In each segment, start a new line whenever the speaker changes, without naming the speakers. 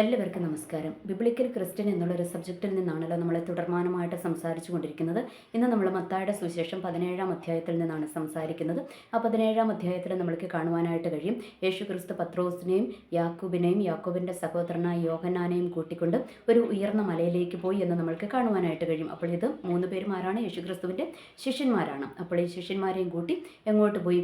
എല്ലാവർക്കും നമസ്കാരം. Biblical Christian എന്നുള്ള ഒരു സബ്ജക്റ്റിൽ നിന്നാണല്ലോ നമ്മൾ തുടർമാനമായിട്ട് സംസാരിച്ചു കൊണ്ടിരിക്കുന്നത്. ഇന്ന് നമ്മൾ മത്തായുടെ സുവിശേഷം പതിനേഴാം അധ്യായത്തിൽ നിന്നാണ് സംസാരിക്കുന്നത്. ആ പതിനേഴാം അധ്യായത്തിൽ നമ്മൾക്ക് കാണുവാനായിട്ട് കഴിയും. യേശു ക്രിസ്തു പത്രോസിനെയും യാക്കൂബിനെയും യാക്കൂബിന്റെ സഹോദരനായ യോഹന്നാനെയും കൂട്ടിക്കൊണ്ട് ഒരു ഉയർന്ന മലയിലേക്ക് പോയി എന്ന് നമ്മൾക്ക് കാണുവാനായിട്ട് കഴിയും. അപ്പോൾ ഇത് മൂന്ന് പേരും ആരാണ് യേശു ക്രിസ്തുവിന്റെ ശിഷ്യന്മാരാണ്. അപ്പോൾ ഈ ശിഷ്യന്മാരെയും കൂട്ടി എങ്ങോട്ട് പോയി?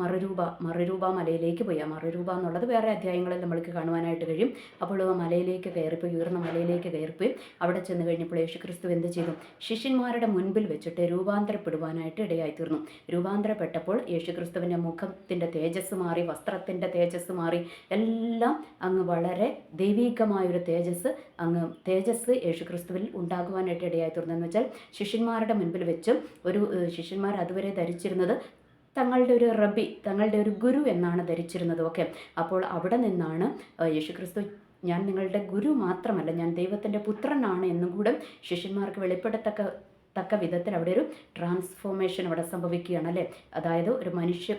മറുരൂപ മറുരൂപ മലയിലേക്ക് പോയി. ആ മറുരൂപ എന്നുള്ളത് വേറെ അധ്യായങ്ങളിൽ നമ്മൾക്ക് കാണുവാനായിട്ട് കഴിയും. അപ്പോൾ ആ മലയിലേക്ക് കയറിപ്പോയി ഉയർന്ന മലയിലേക്ക് കയറിപ്പോയി. അവിടെ ചെന്ന് കഴിഞ്ഞപ്പോൾ യേശുക്രിസ്തു എന്ത് ചെയ്തു? ശിഷ്യന്മാരുടെ മുൻപിൽ വെച്ചിട്ട് രൂപാന്തരപ്പെടുവാനായിട്ട് ഇടയായിത്തീർന്നു രൂപാന്തരപ്പെട്ടപ്പോൾ യേശുക്രിസ്തുവിന്റെ മുഖത്തിന്റെ തേജസ് മാറി വസ്ത്രത്തിന്റെ തേജസ് മാറി. എല്ലാം അങ്ങ് വളരെ ദൈവീകമായൊരു തേജസ് അങ്ങ് തേജസ് യേശുക്രിസ്തുവിൽ ഉണ്ടാകുവാനായിട്ട് ഇടയായിത്തീർന്നു എന്ന് വെച്ചാൽ ശിഷ്യന്മാരുടെ മുൻപിൽ വെച്ചും ഒരു ശിഷ്യന്മാർ അതുവരെ ധരിച്ചിരുന്നത് തങ്ങളുടെ ഒരു റബി തങ്ങളുടെ ഒരു ഗുരു എന്നാണ് ധരിച്ചിരുന്നത്. ഓക്കെ. അപ്പോൾ അവിടെ നിന്നാണ് യേശുക്രിസ്തു ഞാൻ നിങ്ങളുടെ ഗുരു മാത്രമല്ല ഞാൻ ദൈവത്തിന്റെ പുത്രനാണ് എന്നും കൂടെ ശിഷ്യന്മാർക്ക് വെളിപ്പെടുത്തക്ക തക്ക വിധത്തിൽ അവിടെ ഒരു ട്രാൻസ്ഫോർമേഷൻ അവിടെ സംഭവിക്കുകയാണ് അല്ലേ? അതായത് ഒരു മനുഷ്യ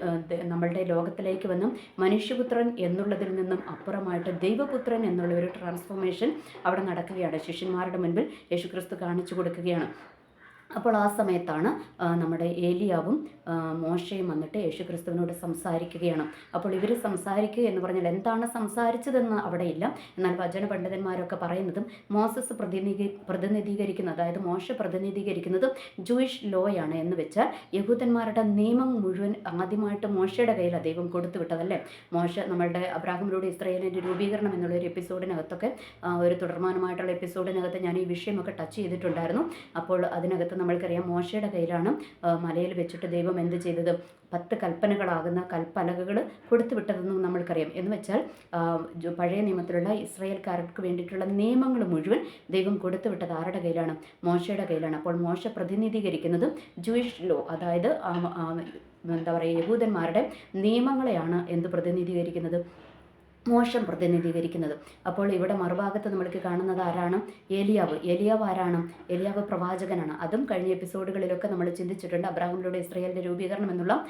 നമ്മളുടെ ലോകത്തിലേക്ക് വന്നും മനുഷ്യപുത്രൻ എന്നുള്ളതിൽ നിന്നും അപ്പുറമായിട്ട് ദൈവപുത്രൻ എന്നുള്ള ഒരു ട്രാൻസ്ഫോർമേഷൻ അവിടെ നടക്കുകയാണ്. ശിഷ്യന്മാരുടെ മുൻപിൽ യേശുക്രിസ്തു കാണിച്ചു കൊടുക്കുകയാണ്. അപ്പോൾ ആ സമയത്താണ് നമ്മുടെ ഏലിയാവും മോശയും വന്നിട്ട് യേശുക്രിസ്തുവിനോട് സംസാരിക്കുകയാണ്. അപ്പോൾ ഇവർ സംസാരിക്കുക എന്ന് പറഞ്ഞാൽ എന്താണ് സംസാരിച്ചതെന്ന് അവിടെ ഇല്ല. എന്നാൽ വചന പണ്ഡിതന്മാരൊക്കെ പറയുന്നതും മോസസ് പ്രതിനിധി പ്രതിനിധീകരിക്കുന്നത് അതായത് മോശ പ്രതിനിധീകരിക്കുന്നത് ജൂയിഷ് ലോയാണ് എന്ന് വെച്ചാൽ യഹൂദന്മാരുടെ നിയമം മുഴുവൻ ആദ്യമായിട്ട് മോശയുടെ കയ്യിൽ ദൈവം കൊടുത്തു വിട്ടതല്ലേ? മോശ നമ്മളുടെ അബ്രാഹിമിലൂടെ ഇസ്രയേലിന്റെ രൂപീകരണം എന്നുള്ളൊരു എപ്പിസോഡിനകത്തൊക്കെ ആ, ഒരു തുടർമാനമായിട്ടുള്ള എപ്പിസോഡിനകത്ത് ഞാൻ ഈ വിഷയമൊക്കെ ടച്ച് ചെയ്തിട്ടുണ്ടായിരുന്നു. അപ്പോൾ അതിനകത്ത് നമ്മൾക്കറിയാം മോശയുടെ കയ്യിലാണ് മലയിൽ വെച്ചിട്ട് ദൈവം എന്ത് ചെയ്തത്? പത്ത് കൽപ്പനകളാകുന്ന കൽപ്പലകകൾ കൊടുത്തു വിട്ടതെന്ന് നമ്മൾക്കറിയാം. എന്ന് വെച്ചാൽ പഴയ നിയമത്തിലുള്ള ഇസ്രായേൽക്കാർക്ക് വേണ്ടിയിട്ടുള്ള നിയമങ്ങൾ മുഴുവൻ ദൈവം കൊടുത്തു വിട്ടത് ആരുടെ കയ്യിലാണ്? മോശയുടെ കയ്യിലാണ്. അപ്പോൾ മോശ പ്രതിനിധീകരിക്കുന്നത് ജൂയിഷ് ലോ അതായത് എന്താ പറയുക യഹൂദന്മാരുടെ നിയമങ്ങളെയാണ് എന്ത് പ്രതിനിധീകരിക്കുന്നത്? മോശം പ്രതിനിധീകരിക്കുന്നത്. അപ്പോൾ ഇവിടെ മറുഭാഗത്ത് നമ്മൾക്ക് കാണുന്നത് ആരാണ്? ഏലിയാവ്. ഏലിയാവ് ആരാണ്? ഏലിയാവ് പ്രവാചകനാണ്. അതും കഴിഞ്ഞ എപ്പിസോഡുകളിലൊക്കെ നമ്മൾ ചിന്തിച്ചിട്ടുണ്ട്. അബ്രാഹിമിലൂടെ ഇസ്രയേലിന്റെ രൂപീകരണം എന്നുള്ള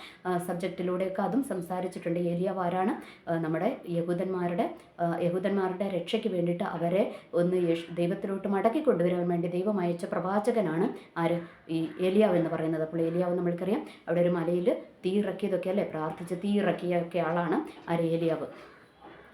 സബ്ജക്റ്റിലൂടെയൊക്കെ അതും സംസാരിച്ചിട്ടുണ്ട്. ഏലിയാവ് ആരാണ്? നമ്മുടെ യഹൂദന്മാരുടെ യഹൂദന്മാരുടെ രക്ഷയ്ക്ക് വേണ്ടിയിട്ട് അവരെ ഒന്ന് ദൈവത്തിലോട്ട് മടക്കി കൊണ്ടുവരാൻ വേണ്ടി ദൈവം അയച്ച പ്രവാചകനാണ് ആര്? ഈ ഏലിയാവ് എന്ന് പറയുന്നത്. അപ്പോൾ ഏലിയാവ് നമ്മൾക്കറിയാം. അവിടെ ഒരു മലയിൽ തീ ഇറക്കിയതൊക്കെ അല്ലേ? പ്രാർത്ഥിച്ച് തീ ഇറക്കിയൊക്കെ ആളാണ് ആര്? ഏലിയാവ്.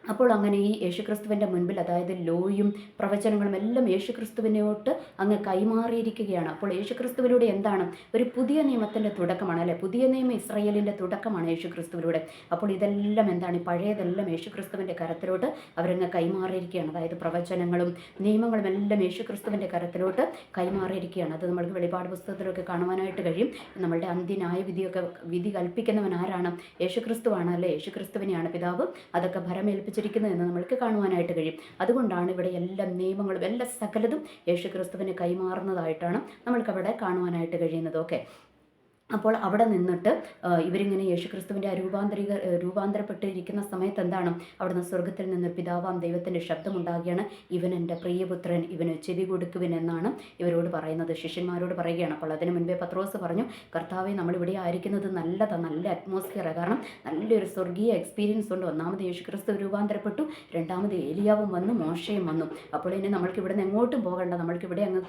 അപ്പോൾ അങ്ങനെ ഈ യേശുക്രിസ്തുവിന്റെ മുൻപിൽ അതായത് ലോയും പ്രവചനങ്ങളും എല്ലാം യേശുക്രിസ്തുവിനോട്ട് അങ്ങ് കൈമാറിയിരിക്കുകയാണ്. അപ്പോൾ യേശുക്രിസ്തുവിലൂടെ എന്താണ്? ഒരു പുതിയ നിയമത്തിന്റെ തുടക്കമാണ് അല്ലെ? പുതിയ നിയമം ഇസ്രയേലിന്റെ തുടക്കമാണ് യേശുക്രിസ്തുവിലൂടെ. അപ്പോൾ ഇതെല്ലാം എന്താണ്? പഴയതെല്ലാം യേശുക്രിസ്തുവിന്റെ കരത്തിലോട്ട് അവരങ്ങ് കൈമാറിയിരിക്കുകയാണ്. അതായത് പ്രവചനങ്ങളും നിയമങ്ങളും എല്ലാം യേശുക്രിസ്തുവിന്റെ കരത്തിലോട്ട് കൈമാറിയിരിക്കുകയാണ്. അത് നമ്മൾക്ക് വെളിപാട് പുസ്തകത്തിലൊക്കെ കാണുവാനായിട്ട് കഴിയും. നമ്മളുടെ അന്ത്യനായ വിധിയൊക്കെ വിധി കൽപ്പിക്കുന്നവൻ ആരാണ്? യേശുക്രിസ്തുവാണ് അല്ലേ? യേശുക്രിസ്തുവിനെയാണ് പിതാവ്. അതൊക്കെ ഭരമേൽപ്പിച്ചിരിക്കുന്നത് എന്ന് നമ്മൾക്ക് കാണുവാനായിട്ട് കഴിയും. അതുകൊണ്ടാണ് ഇവിടെ എല്ലാ നിയമങ്ങളും എല്ലാ സകലതും യേശുക്രിസ്തുവിന് കൈമാറുന്നതായിട്ടാണ് നമ്മൾക്കവിടെ കാണുവാനായിട്ട് കഴിയുന്നത്. ഓക്കെ. അപ്പോൾ അവിടെ നിന്നിട്ട് ഇവരിങ്ങനെ യേശുക്രിസ്തുവിന്റെ രൂപാന്തരിക രൂപാന്തരപ്പെട്ടിരിക്കുന്ന സമയത്ത് എന്താണ്? അവിടുന്ന് സ്വർഗത്തിൽ നിന്ന് പിതാവാം ദൈവത്തിന്റെ ശബ്ദമുണ്ടാകുകയാണ്. ഇവൻ എന്റെ പ്രിയപുത്രൻ ഇവന് ചെവി കൊടുക്കുവിൻ ഇവരോട് പറയുന്നത്. ശിഷ്യന്മാരോട് പറയുകയാണ്. അപ്പോൾ അതിന് മുൻപേ പത്രോസ് പറഞ്ഞു കർത്താവെ നമ്മളിവിടെ ആയിരിക്കുന്നത് നല്ലതാണ് നല്ല അറ്റ്മോസ്ഫിയർ കാരണം നല്ലൊരു സ്വർഗീയ എക്സ്പീരിയൻസ് ഉണ്ട്. ഒന്നാമത് യേശുക്രിസ്തു രൂപാന്തരപ്പെട്ടു രണ്ടാമത് ഏലിയാവും വന്നു മോശയും വന്നു. അപ്പോൾ ഇനി നമ്മൾക്ക് ഇവിടെ നിന്ന് എങ്ങോട്ടും പോകണ്ട. നമ്മൾക്ക് ഇവിടെ അങ്ങ്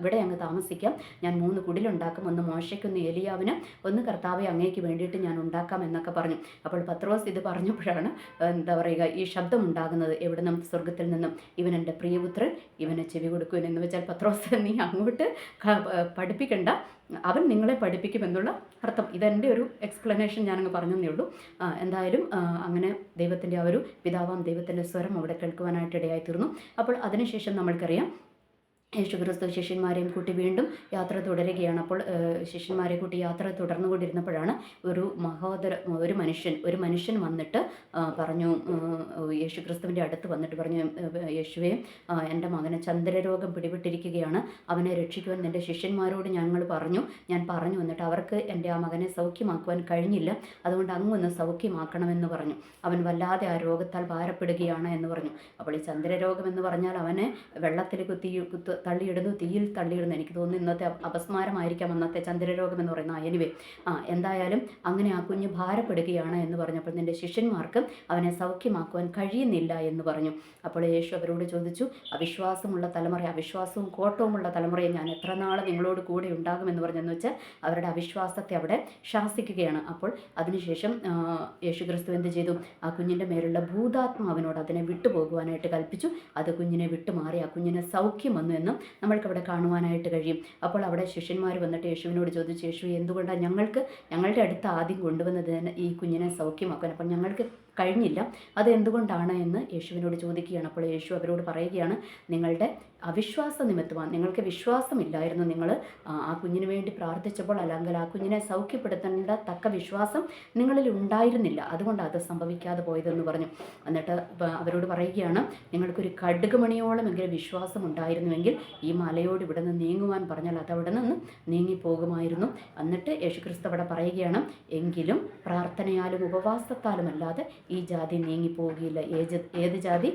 ഇവിടെ അങ്ങ് താമസിക്കാം. ഞാൻ മൂന്ന് കുടിലുണ്ടാക്കും. ഒന്ന് മോശയ്ക്കൊന്ന് ഏലിയാവിന് ഒന്ന് കർത്താവെ അങ്ങേക്ക് വേണ്ടിയിട്ട് ഞാൻ ഉണ്ടാക്കാം എന്നൊക്കെ പറഞ്ഞു. അപ്പോൾ പത്രോസ് ഇത് പറഞ്ഞപ്പോഴാണ് എന്താ പറയുക ഈ ശബ്ദം ഉണ്ടാകുന്നത്. എവിടെ നിന്നും സ്വർഗത്തിൽ നിന്നും. ഇവൻ എന്റെ പ്രിയപുത്രൻ ഇവനെ ചെവി കൊടുക്കുവൻ എന്ന് വെച്ചാൽ പത്രോസ് നീ അങ്ങോട്ട് പഠിപ്പിക്കണ്ട. അവൻ നിങ്ങളെ പഠിപ്പിക്കുമെന്നുള്ള അർത്ഥം. ഇതെന്റെ ഒരു എക്സ്പ്ലനേഷൻ ഞാനങ്ങ് പറഞ്ഞതേ ഉള്ളൂ. എന്തായാലും അങ്ങനെ ദൈവത്തിന്റെ ആ ഒരു പിതാവാം ദൈവത്തിന്റെ സ്വരം അവിടെ കേൾക്കുവാനായിട്ട് ഇടയായി തീർന്നു അപ്പോൾ അതിനുശേഷം നമ്മൾക്കറിയാം യേശുക്രിസ്തു ശിഷ്യന്മാരെയും കൂട്ടി വീണ്ടും യാത്ര തുടരുകയാണ്. അപ്പോൾ ശിഷ്യന്മാരെ കൂട്ടി യാത്ര തുടർന്നുകൊണ്ടിരുന്നപ്പോഴാണ് ഒരു മഹോദര ഒരു മനുഷ്യൻ ഒരു മനുഷ്യൻ വന്നിട്ട് പറഞ്ഞു യേശുക്രിസ്തുവിന്റെ അടുത്ത് വന്നിട്ട് പറഞ്ഞു യേശുവെ എന്റെ മകനെ ചന്ദ്രരോഗം പിടിപെട്ടിരിക്കുകയാണ്. അവനെ രക്ഷിക്കുവാൻ എന്റെ ശിഷ്യന്മാരോട് ഞങ്ങൾ പറഞ്ഞു. ഞാൻ പറഞ്ഞു എന്നിട്ട് അവർക്ക് എന്റെ ആ മകനെ സൗഖ്യമാക്കുവാൻ കഴിഞ്ഞില്ല. അതുകൊണ്ട് അങ്ങൊന്ന് സൗഖ്യമാക്കണമെന്ന് പറഞ്ഞു. അവൻ വല്ലാതെ ആ രോഗത്താൽ ഭാരപ്പെടുകയാണ് എന്ന് പറഞ്ഞു. അപ്പോൾ ഈ ചന്ദ്രരോഗം എന്ന് പറഞ്ഞാൽ അവനെ വെള്ളത്തിൽ കുത്ത് തള്ളിയിടുന്നു തീയിൽ തള്ളിയിടുന്നു. എനിക്ക് തോന്നുന്നു ഇന്നത്തെ അപ- അപസ്മാരമായിരിക്കാം അന്നത്തെ ചന്ദ്രരോഗം എന്ന് പറയുന്ന എനിവേ ആ എന്തായാലും അങ്ങനെ ആ കുഞ്ഞ് ഭാരപ്പെടുകയാണ് എന്ന് പറഞ്ഞപ്പോൾ നിന്റെ ശിഷ്യന്മാർക്ക് അവനെ സൗഖ്യമാക്കുവാൻ കഴിയുന്നില്ല എന്ന് പറഞ്ഞു. അപ്പോൾ യേശു അവരോട് ചോദിച്ചു അവിശ്വാസമുള്ള തലമുറ അവിശ്വാസവും കോട്ടവുമുള്ള തലമുറയെ ഞാൻ എത്ര നാൾ നിങ്ങളോട് കൂടെ ഉണ്ടാകുമെന്ന് പറഞ്ഞെന്ന് വെച്ചാൽ അവരുടെ അവിശ്വാസത്തെ അവിടെ ശാസിക്കുകയാണ്. അപ്പോൾ അതിനുശേഷം യേശു ക്രിസ്തു എന്ത് ചെയ്തു? ആ കുഞ്ഞിന്റെ മേലുള്ള ഭൂതാത്മാവിനോട് അതിനെ വിട്ടുപോകുവാനായിട്ട് കൽപ്പിച്ചു. അത് കുഞ്ഞിനെ വിട്ടുമാറി ആ കുഞ്ഞിനെ സൗഖ്യം വന്നു എന്നും നമ്മൾക്കവിടെ കാണുവാനായിട്ട് കഴിയും. അപ്പോൾ അവിടെ ശിഷ്യന്മാർ വന്നിട്ട് യേശുവിനോട് ചോദിച്ചു യേശു എന്തുകൊണ്ടാണ് ഞങ്ങൾക്ക് ഞങ്ങളുടെ അടുത്ത് ആദ്യം കൊണ്ടുവന്നത് ഈ കുഞ്ഞിനെ സൗഖ്യമാക്കാൻ? അപ്പം ഞങ്ങൾക്ക് കഴിഞ്ഞില്ല. അതെന്തുകൊണ്ടാണ് എന്ന് യേശുവിനോട് ചോദിക്കുകയാണ്. അപ്പോൾ യേശു അവരോട് പറയുകയാണ് നിങ്ങളുടെ അവിശ്വാസ നിമിത്തമാണ് നിങ്ങൾക്ക് വിശ്വാസമില്ലായിരുന്നു നിങ്ങൾ ആ കുഞ്ഞിന് വേണ്ടി പ്രാർത്ഥിച്ചപ്പോൾ അല്ലെങ്കിൽ ആ കുഞ്ഞിനെ സൗഖ്യപ്പെടുത്തേണ്ട തക്ക വിശ്വാസം നിങ്ങളിൽ ഉണ്ടായിരുന്നില്ല. അതുകൊണ്ട് അത് സംഭവിക്കാതെ പോയതെന്ന് പറഞ്ഞു. എന്നിട്ട് അവരോട് പറയുകയാണ് നിങ്ങൾക്കൊരു കടുകുമണിയോളമെങ്കിലും വിശ്വാസം ഉണ്ടായിരുന്നുവെങ്കിൽ ഈ മലയോട് ഇവിടെ നിന്ന് നീങ്ങുവാൻ പറഞ്ഞാൽ അത് അവിടെ നിന്ന് നീങ്ങിപ്പോകുമായിരുന്നു. എന്നിട്ട് യേശുക്രിസ്തു അവിടെ പറയുകയാണ് എങ്കിലും പ്രാർത്ഥനയാലും ഉപവാസത്താലും അല്ലാതെ ഈ ജാതി നീങ്ങിപ്പോവുകയില്ല ഏത് ഏത് ജാതി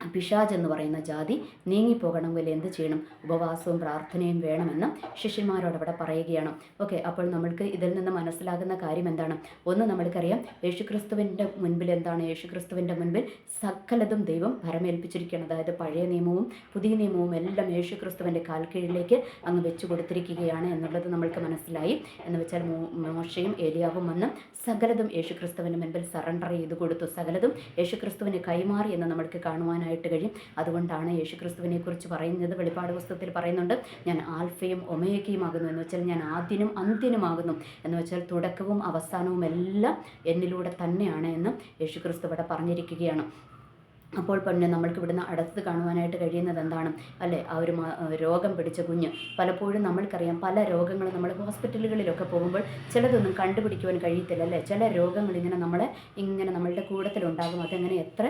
പിശാജ് എന്ന് പറയുന്ന ജാതി നീങ്ങിപ്പോകണമെങ്കിൽ എന്ത് ചെയ്യണം ഉപവാസവും പ്രാർത്ഥനയും വേണമെന്ന് ശിഷ്യന്മാരോട് അവിടെ പറയുകയാണ്. ഓക്കെ അപ്പോൾ നമ്മൾക്ക് ഇതിൽ നിന്ന് മനസ്സിലാകുന്ന കാര്യം എന്താണ്? ഒന്ന് നമ്മൾക്കറിയാം യേശുക്രിസ്തുവിന്റെ മുൻപിൽ എന്താണ്? യേശുക്രിസ്തുവിന്റെ മുൻപിൽ സകലതും ദൈവം ഭരമേൽപ്പിച്ചിരിക്കുകയാണ്. അതായത് പഴയ നിയമവും പുതിയ നിയമവും എല്ലാം യേശുക്രിസ്തുവിന്റെ കാൽക്കീഴിലേക്ക് അങ്ങ് വെച്ചു കൊടുത്തിരിക്കുകയാണ് എന്നുള്ളത് നമ്മൾക്ക് മനസ്സിലായി. എന്ന് വെച്ചാൽ മോശയും ഏലിയാവും വന്ന് സകലതും യേശുക്രിസ്തുവിന്റെ മുൻപിൽ സറണ്ടർ ചെയ്ത് കൊടുത്തു. സകലതും യേശുക്രിസ്തുവിന് കൈമാറി എന്ന് നമ്മൾക്ക് കാണുവാനായിട്ട് കഴിയും. അതുകൊണ്ടാണ് യേശുക്രിസ്തുവിനെ കുറിച്ച് പറയുന്നത് വെളിപ്പാട് പുസ്തകത്തിൽ പറയുന്നുണ്ട് ഞാൻ ആൽഫയും ഒമേഗയും ആകുന്നു എന്ന് വെച്ചാൽ ഞാൻ ആദ്യനും അന്ത്യനുമാകുന്നു എന്ന് വെച്ചാൽ തുടക്കവും അവസാനവും എല്ലാം എന്നിലൂടെ തന്നെയാണ് എന്ന് യേശുക്രിസ്തു ഇവിടെ പറഞ്ഞിരിക്കുകയാണ്. അപ്പോൾ പിന്നെ നമ്മൾക്ക് ഇവിടുന്ന് അടുത്ത് കാണുവാനായിട്ട് കഴിയുന്നത് എന്താണ്? അല്ലേ ആ ഒരു രോഗം പിടിച്ച കുഞ്ഞ്. പലപ്പോഴും നമ്മൾക്കറിയാം പല രോഗങ്ങളും നമ്മൾ ഹോസ്പിറ്റലുകളിലൊക്കെ പോകുമ്പോൾ ചിലതൊന്നും കണ്ടുപിടിക്കുവാൻ കഴിയത്തില്ല അല്ലേ? ചില രോഗങ്ങൾ ഇങ്ങനെ നമ്മളെ ഇങ്ങനെ നമ്മളുടെ കൂടത്തിലുണ്ടാകും അതെങ്ങനെ എത്ര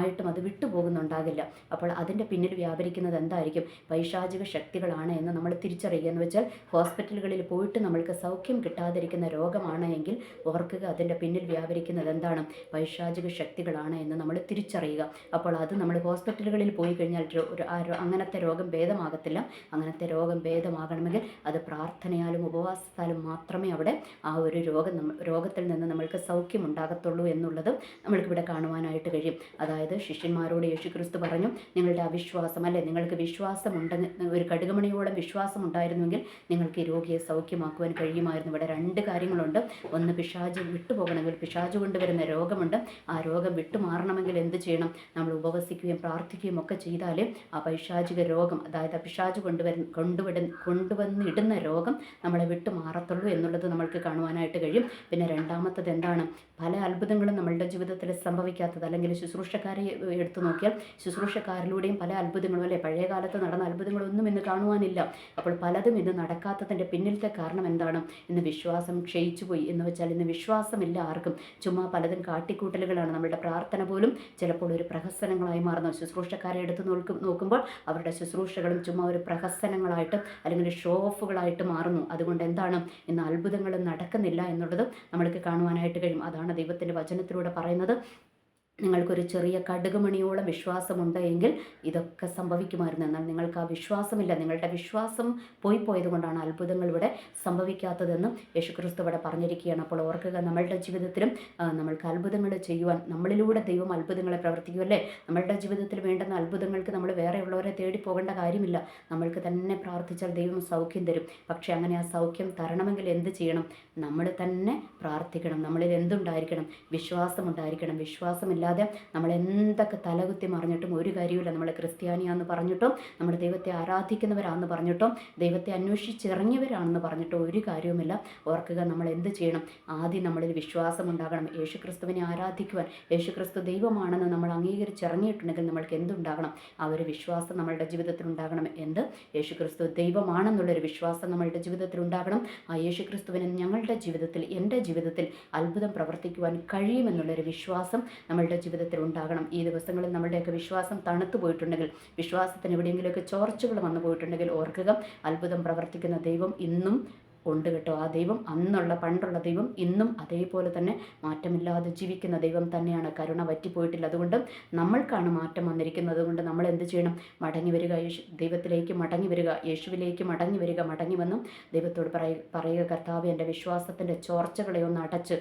ആയിട്ടും അത് വിട്ടുപോകുന്നുണ്ടാകില്ല. അപ്പോൾ അതിന്റെ പിന്നിൽ വ്യാപരിക്കുന്നത് എന്തായിരിക്കും? പൈശാചിക ശക്തികളാണ് എന്ന് നമ്മൾ തിരിച്ചറിയുക. എന്ന് വെച്ചാൽ ഹോസ്പിറ്റലുകളിൽ പോയിട്ട് നമ്മൾക്ക് സൗഖ്യം കിട്ടാതിരിക്കുന്ന രോഗമാണ് എങ്കിൽ ഓർക്കുക അതിന്റെ പിന്നിൽ വ്യാപരിക്കുന്നത് എന്താണ്? പൈശാചിക ശക്തികളാണ് എന്ന് നമ്മൾ തിരിച്ചറിയുക. അപ്പോൾ അത് നമ്മൾ ഹോസ്പിറ്റലുകളിൽ പോയി കഴിഞ്ഞാൽ ഒരു അങ്ങനത്തെ രോഗം ഭേദമാകത്തില്ല. അങ്ങനത്തെ രോഗം ഭേദമാകണമെങ്കിൽ അത് പ്രാർത്ഥനയാലും ഉപവാസത്താലും മാത്രമേ അവിടെ ആ ഒരു രോഗം രോഗത്തിൽ നിന്ന് നമ്മൾക്ക് സൗഖ്യം ഉണ്ടാകത്തുള്ളൂ എന്നുള്ളത് നമ്മൾക്കിവിടെ കാണുവാനായിട്ട് കഴിയും. അതായത് ശിഷ്യന്മാരോട് യേശുക്രിസ്തു പറഞ്ഞു നിങ്ങളുടെ അവിശ്വാസം അല്ലെ? നിങ്ങൾക്ക് വിശ്വാസമുണ്ടെന്ന് ഒരു കടുകുമണിയോളം വിശ്വാസം ഉണ്ടായിരുന്നുവെങ്കിൽ നിങ്ങൾക്ക് ഈ രോഗിയെ സൗഖ്യമാക്കുവാൻ കഴിയുമായിരുന്നു. ഇവിടെ രണ്ട് കാര്യങ്ങളുണ്ട്. ഒന്ന് പിശാജ് വിട്ടുപോകണമെങ്കിൽ പിശാജ് കൊണ്ടുവരുന്ന രോഗമുണ്ട്. ആ രോഗം വിട്ടുമാറണമെങ്കിൽ എന്ത് ചെയ്യണം? നമ്മൾ ഉപവസിക്കുകയും പ്രാർത്ഥിക്കുകയും ഒക്കെ ചെയ്താൽ ആ പൈശാചിക രോഗം അതായത് ആ പിശാജ് കൊണ്ടുവരുന്ന കൊണ്ടുവിട കൊണ്ടുവന്നിടുന്ന രോഗം നമ്മളെ വിട്ടു മാറത്തുള്ളൂ എന്നുള്ളത് നമ്മൾക്ക് കാണുവാനായിട്ട് കഴിയും. പിന്നെ രണ്ടാമത്തത് എന്താണ്? പല അത്ഭുതങ്ങളും നമ്മളുടെ ജീവിതത്തിൽ സംഭവിക്കാത്തത്. അല്ലെങ്കിൽ ശുശ്രൂഷക്കാരെ എടുത്തു നോക്കിയാൽ ശുശ്രൂഷക്കാരിലൂടെയും പല അത്ഭുതങ്ങളും അല്ലേ? പഴയ കാലത്ത് നടന്ന അത്ഭുതങ്ങളൊന്നും ഇന്ന് കാണുവാനില്ല. അപ്പോൾ പലതും ഇന്ന് നടക്കാത്തതിന്റെ പിന്നിലത്തെ കാരണം എന്താണ്? ഇന്ന് വിശ്വാസം ക്ഷയിച്ചു പോയി എന്ന് വെച്ചാൽ ഇന്ന് വിശ്വാസമില്ല ആർക്കും. ചുമ്മാ പലതും കാട്ടിക്കൂട്ടലുകളാണ്. നമ്മളുടെ പ്രാർത്ഥന പോലും ചിലപ്പോൾ ഒരു പ്രഹസനങ്ങളായി മാറുന്ന ശുശ്രൂഷക്കാരെ എടുത്ത് നോക്കും നോക്കുമ്പോൾ അവരുടെ ശുശ്രൂഷകളും ചുമ്മാ ഒരു പ്രഹസനങ്ങളായിട്ടും അല്ലെങ്കിൽ ഷോ ഓഫുകളായിട്ട് മാറുന്നു. അതുകൊണ്ട് എന്താണ്? ഇന്ന് അത്ഭുതങ്ങൾ നടക്കുന്നില്ല എന്നുള്ളതും നമ്മൾക്ക് കാണുവാനായിട്ട് കഴിയും. അതാണ് ദൈവത്തിന്റെ വചനത്തിലൂടെ പറയുന്നത്. നിങ്ങൾക്കൊരു ചെറിയ കടുകുമണിയോളം വിശ്വാസമുണ്ട് എങ്കിൽ ഇതൊക്കെ സംഭവിക്കുമായിരുന്നു. എന്നാൽ നിങ്ങൾക്ക് ആ വിശ്വാസമില്ല. നിങ്ങളുടെ വിശ്വാസം പോയി പോയത് കൊണ്ടാണ് അത്ഭുതങ്ങൾ ഇവിടെ സംഭവിക്കാത്തതെന്നും യേശുക്രിസ്തു ഇവിടെ പറഞ്ഞിരിക്കുകയാണ്. അപ്പോൾ ഓർക്കുക നമ്മളുടെ ജീവിതത്തിലും നമ്മൾക്ക് അത്ഭുതങ്ങൾ ചെയ്യുവാൻ നമ്മളിലൂടെ ദൈവം അത്ഭുതങ്ങളെ പ്രവർത്തിക്കുമല്ലേ നമ്മളുടെ ജീവിതത്തിൽ വേണ്ടുന്ന അത്ഭുതങ്ങൾക്ക് നമ്മൾ വേറെയുള്ളവരെ തേടി പോകേണ്ട കാര്യമില്ല. നമ്മൾക്ക് തന്നെ പ്രാർത്ഥിച്ചാൽ ദൈവം സൗഖ്യം തരും. പക്ഷേ അങ്ങനെ ആ സൗഖ്യം തരണമെങ്കിൽ എന്ത് ചെയ്യണം? നമ്മൾ തന്നെ പ്രാർത്ഥിക്കണം. നമ്മളിൽ എന്തുണ്ടായിരിക്കണം? വിശ്വാസമുണ്ടായിരിക്കണം. വിശ്വാസമില്ലാതെ നമ്മൾ എന്തൊക്കെ തലകുത്തി മറിഞ്ഞിട്ടും ഒരു കാര്യമില്ല നമ്മൾ ക്രിസ്ത്യാനിയാന്ന് പറഞ്ഞിട്ടും നമ്മൾ ദൈവത്തെ ആരാധിക്കുന്നവരാണെന്ന് പറഞ്ഞിട്ടും ദൈവത്തെ അന്വേഷിച്ചിറങ്ങിയവരാണെന്ന് പറഞ്ഞിട്ടും ഒരു കാര്യവുമില്ല. ഓർക്കുക നമ്മൾ എന്ത് ചെയ്യണം? ആദ്യം നമ്മളിൽ വിശ്വാസം ഉണ്ടാകണം. യേശുക്രിസ്തുവിനെ ആരാധിക്കുവാൻ യേശു ക്രിസ്തു ദൈവമാണെന്ന് നമ്മൾ അംഗീകരിച്ചിറങ്ങിയിട്ടുണ്ടെങ്കിൽ നമ്മൾക്ക് എന്തുണ്ടാകണം? ആ ഒരു വിശ്വാസം നമ്മളുടെ ജീവിതത്തിൽ ഉണ്ടാകണം. എന്ത്? യേശു ക്രിസ്തു ദൈവമാണെന്നുള്ളൊരു വിശ്വാസം നമ്മളുടെ ജീവിതത്തിൽ ഉണ്ടാകണം. ആ യേശു ക്രിസ്തുവിനെ ഞങ്ങളുടെ ജീവിതത്തിൽ എന്റെ ജീവിതത്തിൽ അത്ഭുതം പ്രവർത്തിക്കുവാൻ കഴിയുമെന്നുള്ളൊരു വിശ്വാസം നമ്മളുടെ ജീവിതത്തിൽ ഉണ്ടാകണം. ഈ ദിവസങ്ങളിൽ നമ്മളുടെയൊക്കെ വിശ്വാസം തണുത്തു പോയിട്ടുണ്ടെങ്കിൽ വിശ്വാസത്തിന് എവിടെയെങ്കിലുമൊക്കെ ചോർച്ചകൾ വന്നു പോയിട്ടുണ്ടെങ്കിൽ ഓർക്കുക അത്ഭുതം പ്രവർത്തിക്കുന്ന ദൈവം ഇന്നും ഉണ്ട് കേട്ടോ. ആ ദൈവം അന്നുള്ള പണ്ടുള്ള ദൈവം ഇന്നും അതേപോലെ തന്നെ മാറ്റമില്ലാതെ ജീവിക്കുന്ന ദൈവം തന്നെയാണ്. കരുണ വറ്റിപ്പോയിട്ടില്ല. അതുകൊണ്ട് നമ്മൾക്കാണ് മാറ്റം വന്നിരിക്കുന്നത്. അതുകൊണ്ട് നമ്മൾ എന്ത് ചെയ്യണം? മടങ്ങി വരിക. യേശു ദൈവത്തിലേക്ക് മടങ്ങി വരിക. യേശുവിലേക്ക് മടങ്ങി വരിക. മടങ്ങി വന്നും ദൈവത്തോട് പറയുക പറയുക കർത്താവ് എന്റെ വിശ്വാസത്തിന്റെ ചോർച്ചകളെ ഒന്ന് അടച്ച്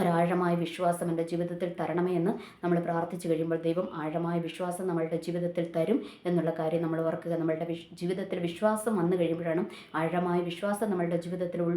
ഒരാഴമായ വിശ്വാസം എന്റെ ജീവിതത്തിൽ തരണമേ എന്ന് നമ്മൾ പ്രാർത്ഥിച്ചു കഴിയുമ്പോൾ ദൈവം ആഴമായ വിശ്വാസം നമ്മളുടെ ജീവിതത്തിൽ തരും എന്നുള്ള കാര്യം നമ്മൾ ഓർക്കുക. നമ്മളുടെ ജീവിതത്തിൽ വിശ്വാസം വന്നു കഴിയുമ്പോഴാണ് ആഴമായ വിശ്വാസം നമ്മളുടെ ജീവിതത്തിൽ ഉൾ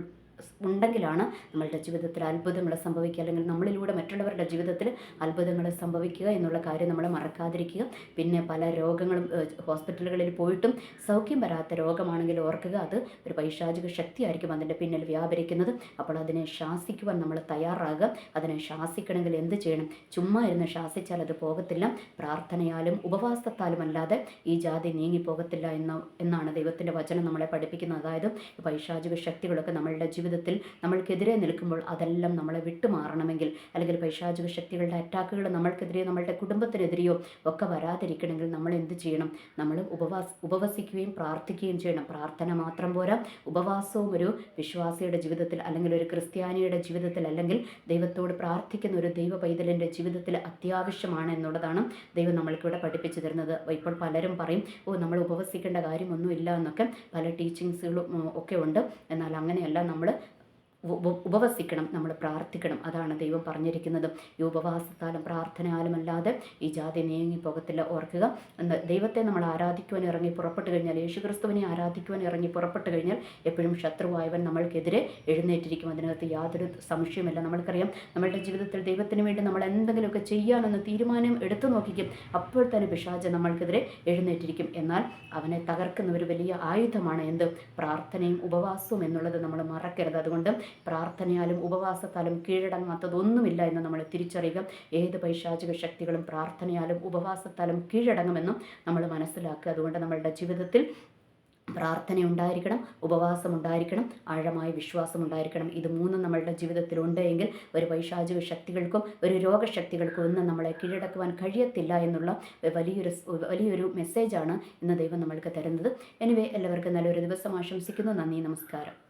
ഉണ്ടെങ്കിലാണ് നമ്മളുടെ ജീവിതത്തിൽ അത്ഭുതങ്ങൾ സംഭവിക്കുക. അല്ലെങ്കിൽ നമ്മളിലൂടെ മറ്റുള്ളവരുടെ ജീവിതത്തിൽ അത്ഭുതങ്ങൾ സംഭവിക്കുക എന്നുള്ള കാര്യം നമ്മൾ മറക്കാതിരിക്കുക. പിന്നെ പല രോഗങ്ങളും ഹോസ്പിറ്റലുകളിൽ പോയിട്ടും സൗഖ്യം വരാത്ത രോഗമാണെങ്കിൽ ഓർക്കുക അത് ഒരു പൈശാചിക ശക്തിയായിരിക്കും അതിന്റെ പിന്നിൽ വ്യാപരിക്കുന്നത്. അപ്പോൾ അതിനെ ശാസിക്കുവാൻ നമ്മൾ തയ്യാറാകുക. അതിനെ ശാസിക്കണമെങ്കിൽ എന്ത് ചെയ്യണം? ചുമ്മാ ഇരുന്ന് ശാസിച്ചാൽ അത് പോകത്തില്ല. പ്രാർത്ഥനയാലും ഉപവാസത്താലും അല്ലാതെ ഈ ജാതി നീങ്ങിപ്പോകത്തില്ല എന്ന എന്നാണ് ദൈവത്തിന്റെ വചനം നമ്മളെ പഠിപ്പിക്കുന്നത്. അതായത് പൈശാചിക ശക്തികളൊക്കെ നമ്മളുടെ ജീവിതത്തിൽ നമ്മൾക്കെതിരെ നിൽക്കുമ്പോൾ അതെല്ലാം നമ്മളെ വിട്ടുമാറണമെങ്കിൽ അല്ലെങ്കിൽ പൈശാചിക ശക്തികളുടെ അറ്റാക്കുകൾ നമ്മൾക്കെതിരെയോ നമ്മളുടെ കുടുംബത്തിനെതിരെയോ ഒക്കെ വരാതിരിക്കണമെങ്കിൽ നമ്മൾ എന്ത് ചെയ്യണം? നമ്മൾ ഉപവാസ ഉപവസിക്കുകയും പ്രാർത്ഥിക്കുകയും ചെയ്യണം. പ്രാർത്ഥന മാത്രം പോരാ. ഉപവാസവും ഒരു വിശ്വാസിയുടെ ജീവിതത്തിൽ അല്ലെങ്കിൽ ഒരു ക്രിസ്ത്യാനിയുടെ ജീവിതത്തിൽ അല്ലെങ്കിൽ ദൈവത്തോട് പ്രാർത്ഥിക്കുന്ന ഒരു ദൈവ പൈതലിന്റെ ജീവിതത്തിൽ അത്യാവശ്യമാണ് എന്നുള്ളതാണ് ദൈവം നമ്മൾക്കിവിടെ പഠിപ്പിച്ചു തരുന്നത്. ഇപ്പോൾ പലരും പറയും ഓ നമ്മൾ ഉപവസിക്കേണ്ട കാര്യമൊന്നുമില്ല എന്നൊക്കെ പല ടീച്ചിങ്സുകളും ഒക്കെ ഉണ്ട്. എന്നാൽ അങ്ങനെയല്ല. നമ്മൾ ഉപവസിക്കണം നമ്മൾ പ്രാർത്ഥിക്കണം. അതാണ് ദൈവം പറഞ്ഞിരിക്കുന്നത്. ഈ ഉപവാസത്താലും പ്രാർത്ഥനയാലും അല്ലാതെ ഈ ജാതി നീങ്ങിപ്പോകത്തില്ല ഓർക്കുക ദൈവത്തെ നമ്മൾ ആരാധിക്കുവാൻ ഇറങ്ങി പുറപ്പെട്ടു കഴിഞ്ഞാൽ യേശുക്രിസ്തുവിനെ ആരാധിക്കുവാൻ ഇറങ്ങി പുറപ്പെട്ടു കഴിഞ്ഞാൽ എപ്പോഴും ശത്രുവായവൻ നമ്മൾക്കെതിരെ എഴുന്നേറ്റിരിക്കും. അതിനകത്ത് യാതൊരു സംശയമില്ല നമ്മൾക്കറിയാം നമ്മളുടെ ജീവിതത്തിൽ ദൈവത്തിന് വേണ്ടി നമ്മൾ എന്തെങ്കിലുമൊക്കെ ചെയ്യാനെന്ന് തീരുമാനം എടുത്തു നോക്കിക്കും. അപ്പോൾ തന്നെ പിശാജ് നമ്മൾക്കെതിരെ എഴുന്നേറ്റിരിക്കും. എന്നാൽ അവനെ തകർക്കുന്ന ഒരു വലിയ ആയുധമാണ് എന്ത്? പ്രാർത്ഥനയും ഉപവാസവും എന്നുള്ളത് നമ്മൾ മറക്കരുത്. അതുകൊണ്ട് പ്രാർത്ഥനയാലും ഉപവാസത്താലും കീഴടങ്ങാത്തതൊന്നുമില്ല എന്ന് നമ്മൾ തിരിച്ചറിയുക. ഏത് പൈശാചിക ശക്തികളും പ്രാർത്ഥനയാലും ഉപവാസത്താലും കീഴടങ്ങുമെന്നും നമ്മൾ മനസ്സിലാക്കുക. അതുകൊണ്ട് നമ്മളുടെ ജീവിതത്തിൽ പ്രാർത്ഥന ഉണ്ടായിരിക്കണം ഉപവാസം ഉണ്ടായിരിക്കണം ആഴമായ വിശ്വാസം ഉണ്ടായിരിക്കണം. ഇത് മൂന്നും നമ്മളുടെ ജീവിതത്തിൽ ഉണ്ടെങ്കിൽ ഒരു വൈശാചിക ശക്തികൾക്കും ഒരു രോഗശക്തികൾക്കും ഒന്നും നമ്മളെ കീഴടക്കുവാൻ കഴിയത്തില്ല എന്നുള്ള വലിയൊരു വലിയൊരു മെസ്സേജാണ് ഇന്ന് ദൈവം നമ്മൾക്ക് തരുന്നത്. എനിവേ എല്ലാവർക്കും നല്ലൊരു ദിവസം ആശംസിക്കുന്നു. നന്ദി നമസ്കാരം.